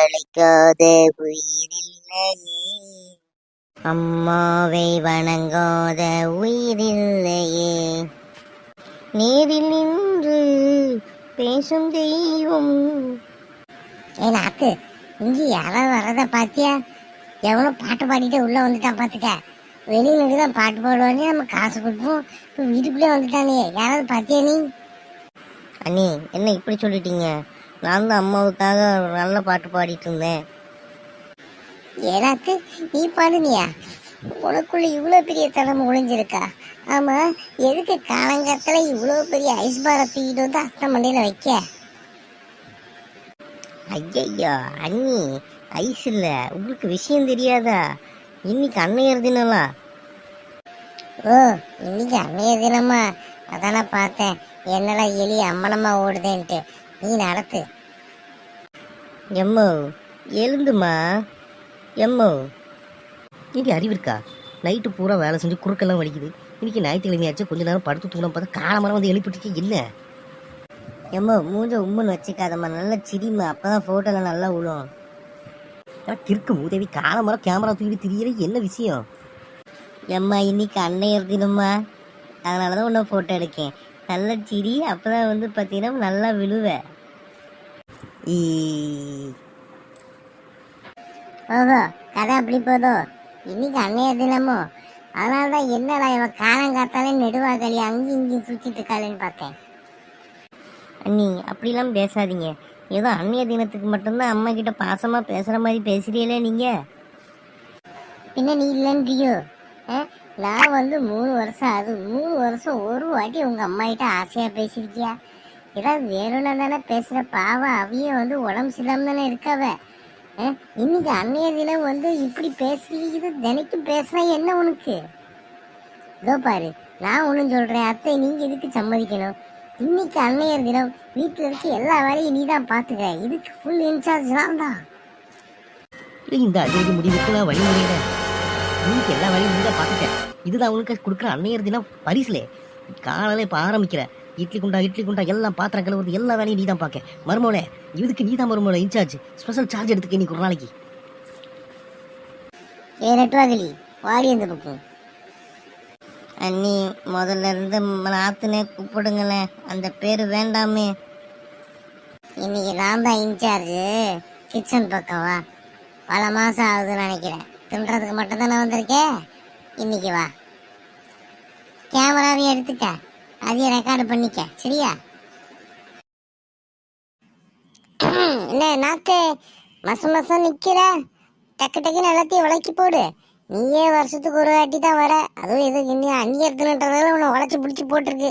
அழைக்காத உயிரில்லையே அம்மாவை வணங்காத உயிரில்லையே. நேரில் நின்று பேசும் தெய்வம். ஏ நாக்கு இங்க யாராவது வரத பாத்தியா எவனோ பாட்டு பாடிட்டு உள்ள வந்துட்டான் பாத்துக்க வெளியில இருந்துதான் பாட்டு பாடுவானே நம்ம காசு கொடுப்போம். வீட்டுக்குள்ளே வந்துட்டானே. யாராவது பாத்தியா நீ? அண்ணி என்ன இப்படி சொல்லிட்டீங்க? நான் தான் அம்மாவுக்காக நல்ல பாட்டு பாடிட்டு இருந்தேன் எனக்கு நீ பாடுனியா? உனக்குள்ள இவ்வளோ பெரிய திறமை ஒளிஞ்சிருக்கா? ஆமா எதுக்கு காலங்காலத்துல இவ்வளோ பெரிய ஐஸ் பாரை தூக்கிட்டு வந்து அத்தை மண்டையில வைக்க? ஐயய்யா அண்ணி ஐஸ் இல்ல. உங்களுக்கு விஷயம் தெரியாதா? இன்னைக்கு அன்னையர் தினம்லா? ஓ இன்னைக்கு அன்னையர் தினமா? அதானே பார்த்தேன். என்னடா எலி அம்மனமா ஓடுதேன்ட்டு. நீ நடத்து எம்மோ எழுந்துமா? எம்மோ. இன்னைக்கு அறிவு இருக்கா? நைட்டு பூரா வேலை செஞ்சு குறுக்கெல்லாம் வலிக்குது. இன்னைக்கு ஞாயிற்றுக்கிழமையாச்சும் கொஞ்ச நேரம் படுத்து தூணம் பார்த்தா காலமரம் வந்து எழுப்பிட்டுச்சு. என்ன? எம்மோ மூஞ்ச உம்முன்னு வச்சுக்காதம்மா. நல்லா சிரிம்மா. அப்பதான் போட்டோல நல்லா விழும் ஆனால் கிறுக்கு மூதேவி காலமரம் கேமரா தூக்கிட்டு திரியல என்ன விஷயம்? எம்மா இன்னைக்கு அன்னையர் தினம்மா. அதனால தான் உன்னை ஃபோட்டோ எடுக்கேன். நல்ல சிரி அப்போதான் வந்து பார்த்தீங்கன்னா நல்லா விழுவ. ஈ. ஓஹோ கதை அப்படி போதோ? இன்னைக்கு அன்னைய தினமோ? அதனால தான் என்னடா இவன் காலங்காத்தாலே நெடுவாகளி அங்கேயும் இங்கேயும் சுற்றிட்டு இருக்காளேன்னு பார்த்தேன். அண்ணி அப்படிலாம் பேசாதீங்க. ஏதோ அன்னைய தினத்துக்கு மட்டும்தான் அம்மா கிட்ட பாசமா பேசுற மாதிரி பேசுறீங்களே நீங்க? பின்ன நீ இல்லைன்றியோ? நான் வந்து மூணு வருஷம் அது மூணு வருஷம் ஒரு வாட்டி உங்க அம்மாகிட்ட ஆசையாக ஆசையா பேசியிருக்கியா? ஏதாவது வேணும்னா தானே பேசுற. பாவம் அவிய வந்து உடம்பு சரியில்லாம தானே இருக்காவ. இன்னைக்கு அன்னைய தினம் வந்து இப்படி பேசுறது தினைக்கும் பேசுனா என்ன உனக்கு? இதோ பாரு நான் ஒன்றும் சொல்கிறேன் அத்தை நீங்க இதுக்கு சம்மதிக்கணும்? இன்னைக்கு அன்னையர் தினம் வீட்டில் இருக்க எல்லா வேலையும் நீ தான் பார்த்துக்க இதுக்கு ஃபுல் இன்சார்ஜ் நான் தான் இந்த அதிரடி முடிவுக்குலாம் வழிமுறையில வழி இன்னைக்கு எல்லா வேலையும் நீ தான் பார்த்துட்டேன் இதுதான் உனக்கு கொடுக்குற அன்னையர் தினம் பரிசுலே. காலையில இப்போ ஆரம்பிக்கிற. இட்லி குண்டா இட்லி குண்டா எல்லாம் பாத்திரம் கழுவுறது எல்லா வேலையும் நீ தான் பார்க்க. மருமோளே இதுக்கு நீ தான் மருமோளே இன்சார்ஜ். ஸ்பெஷல் சார்ஜ் எடுத்துக்க இன்னைக்கு ஒரு நாளைக்கு. ஏ நெட்வாகலி வாடி அந்த பக்கம். அண்ணி முதல்ல இருந்து நாத்துனே கூப்பிடுங்களேன். அந்த பேர் வேண்டாமே. இன்னைக்கு நான் தான் இன்சார்ஜு. கிச்சன் பக்கம் வா. பல மாசம் ஆகுதுன்னு நினைக்கிறேன். தின்றதுக்கு மட்டும் தானே வந்திருக்கேன் இன்னைக்கு வா. கேமராவையும் எடுத்துக்க. அதையும் ரெக்கார்டு பண்ணிக்க. சரியா? என்ன நாத்து? மசம் மசம் நிக்கிற? டக்கு டக்குன்னு எல்லாத்தையும் விளக்கி போடு. நீயே வருஷத்துக்கு ஒரு வாட்டி தான் வர. அதுவும் இது இன்னும் அங்கீகரத்துலன்றதால உன்னை உழைச்சி பிடிச்சி போட்டிருக்கு.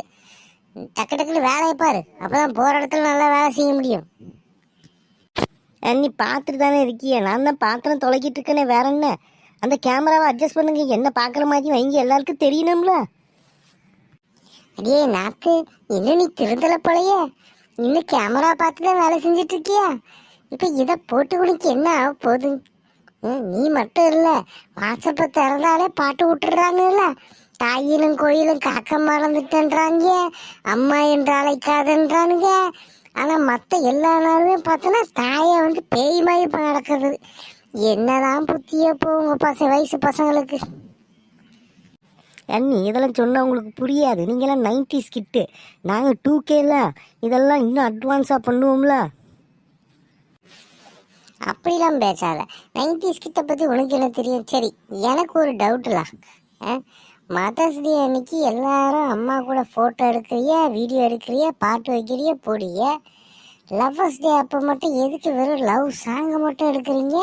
டக்கு டக்குன்னு வேலையை பாரு. அப்போதான் போகிற இடத்துல நல்லா வேலை செய்ய முடியும். நீ பார்த்துட்டு தானே இருக்கிய? நான் தான் பாத்திரம் தொலைக்கிட்டு இருக்கேனே வேற என்ன? அந்த கேமராவை அட்ஜஸ்ட் பண்ணுங்க. என்ன பார்க்குற மாதிரி வைங்க எல்லாருக்கும் தெரியணும்ல. அடியே நாக்கு இன்னும் நீ திருந்தல போலையே? இன்னும் கேமரா பார்த்து தான் வேலை செஞ்சுட்டு இருக்கியா? இப்போ இதை போட்டு உனக்கு என்ன ஆக போகுது? நீ மட்டும் இல்லை வாட்ஸ்அப்பை திறந்தாலே பாட்டு விட்டுறாங்கல்ல தாயிலும் கோயிலும் காக்க மறந்துட்டேன்றாங்க. அம்மா என்று அழைக்காதன்றானுங்க. ஆனா மத்த எல்லா நாளுமே பார்த்தோன்னா தாயை வந்து பேய் மாதிரி இப்ப நடக்குது. என்னதான் புத்தியோ போ உங்க பச வயசு பசங்களுக்கு. அண்ணி இதெல்லாம் சொன்னா உங்களுக்கு புரியாது. நீங்களாம் நைன்டிஸ் கிட்டு. நாங்கள் டூ கேல இதெல்லாம் இன்னும் அட்வான்ஸாக பண்ணுவோம்ல. அப்படிலாம் பேசாத. நைன்டிஸ் கிட்ட பற்றி உனக்கு என்ன தெரியும்? சரி எனக்கு ஒரு டவுட்ல மதர்ஸ் டே அன்னைக்கு எல்லாரும் அம்மா கூட ஃபோட்டோ எடுக்கிறிய வீடியோ எடுக்கிறிய பாட்டு வைக்கிறிய போடிய? லவ்வர்ஸ் டே அப்போ மட்டும் எதுக்கு வெறும் லவ் சாங்கை மட்டும் எடுக்கிறீங்க?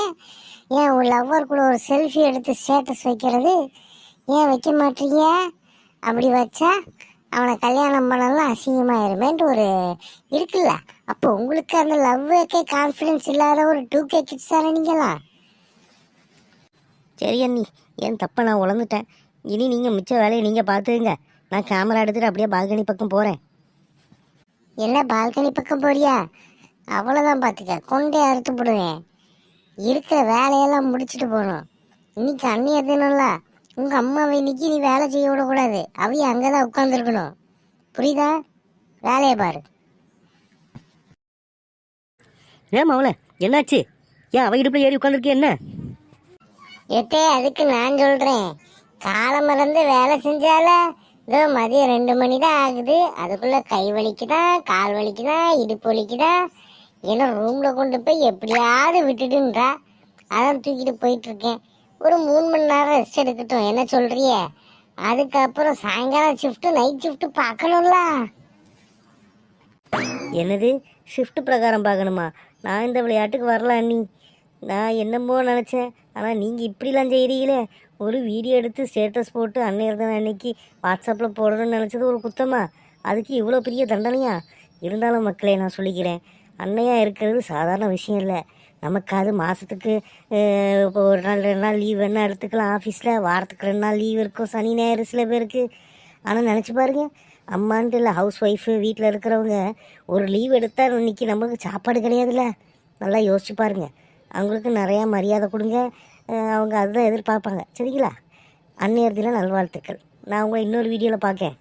ஏன் ஒரு லவ்வர் கூட ஒரு செல்ஃபி எடுத்து ஸ்டேட்டஸ் வைக்கிறது? ஏன் வைக்க மாட்டீங்க? அப்படி வச்சா அவனை கல்யாணம் பண்ணலாம் அசிங்கமாயிருமேன்ட்டு ஒரு இருக்குல்ல? அப்போ உங்களுக்கு அந்த லவ்வுக்கே கான்ஃபிடென்ஸ் இல்லாத ஒரு டூ கே கிட்ஸ் தானே நீங்களா சரி அண்ணி ஏன் தப்ப நான் உழந்துட்டேன் இனி நீங்கள் மிச்ச வேலையை நீங்கள் பார்த்துங்க நான் கேமரா எடுத்துகிட்டு அப்படியே பால்கனி பக்கம் போகிறேன் என்ன பால்கனி பக்கம் போறியா? அவ்வளோதான் பார்த்துக்க கொண்டே அறுத்து போடுவேன். இருக்கிற வேலையெல்லாம் முடிச்சுட்டு போகணும். இன்னைக்கு அண்ணி எதுனும்ல உங்கள் அம்மாவை இன்னைக்கு நீ வேலை செய்ய விடக்கூடாது. அவைய அங்கே தான் உட்காந்துருக்கணும் புரியுதா? வேலையை பாரு. ஏன் மவளே என்னாச்சு? ஏன் அவ இடுப்புல ஏறி உட்காந்துருக்கே என்ன? எத்தே அதுக்கு நான் சொல்றேன். காலம் மறந்து வேலை செஞ்சால இதோ மதியம் ரெண்டு மணி தான் ஆகுது. அதுக்குள்ள கை வலிக்குதா கால் வலிக்குதா இடுப்பு வலிக்குதா? ஏன்னா ரூம்ல கொண்டு போய் எப்படியாவது விட்டுடுன்றா. அதான் தூக்கிட்டு போயிட்டு இருக்கேன். ஒரு மூணு மணி நேரம் ரெஸ்ட் எடுக்கட்டும். என்ன சொல்றிய? அதுக்கப்புறம் சாயங்காலம் ஷிஃப்ட் நைட் ஷிஃப்ட் பார்க்கணும்ல. என்னது? ஷிஃப்ட் பிரகாரம் பார்க்கணுமா? நான் இந்த விளையாட்டுக்கு வரலாம் நீ நான் என்னமோ நினச்சேன். ஆனால் நீங்கள் இப்படிலாம் செய்கிறீங்களே ஒரு வீடியோ எடுத்து ஸ்டேட்டஸ் போட்டு அன்னையர்தான் அன்னைக்கு வாட்ஸ்அப்பில் போடணும்னு நினச்சது ஒரு குத்தமா? அதுக்கு இவ்வளோ பெரிய தண்டனையா? இருந்தாலும் மக்களே நான் சொல்லிக்கிறேன். அன்னையாக இருக்கிறது சாதாரண விஷயம் இல்லை. நமக்கு அது மாதத்துக்கு இப்போ ஒரு நாள் ரெண்டு நாள் லீவ் வேணால் எடுத்துக்கலாம். ஆஃபீஸில் வாரத்துக்கு ரெண்டு நாள் லீவ் இருக்கும். சனி ஞாயிறு சில பேருக்கு. ஆனால் நினச்சி பாருங்க. அம்மான்ட்டு இல்லை ஹவுஸ் ஒய்ஃபு வீட்டில் இருக்கிறவங்க ஒரு லீவ் எடுத்தால் இன்னைக்கு நமக்கு சாப்பாடு கிடையாதுல்ல? நல்லா யோசிச்சு பாருங்கள் அவங்களுக்கு நிறையா மரியாதை கொடுங்க. அவங்க அதுதான் எதிர்பார்ப்பாங்க. சரிங்களா? அந்நேரத்தில் நல்வாழ்த்துக்கள். நான் உங்களை இன்னொரு வீடியோவில் பார்க்கேன்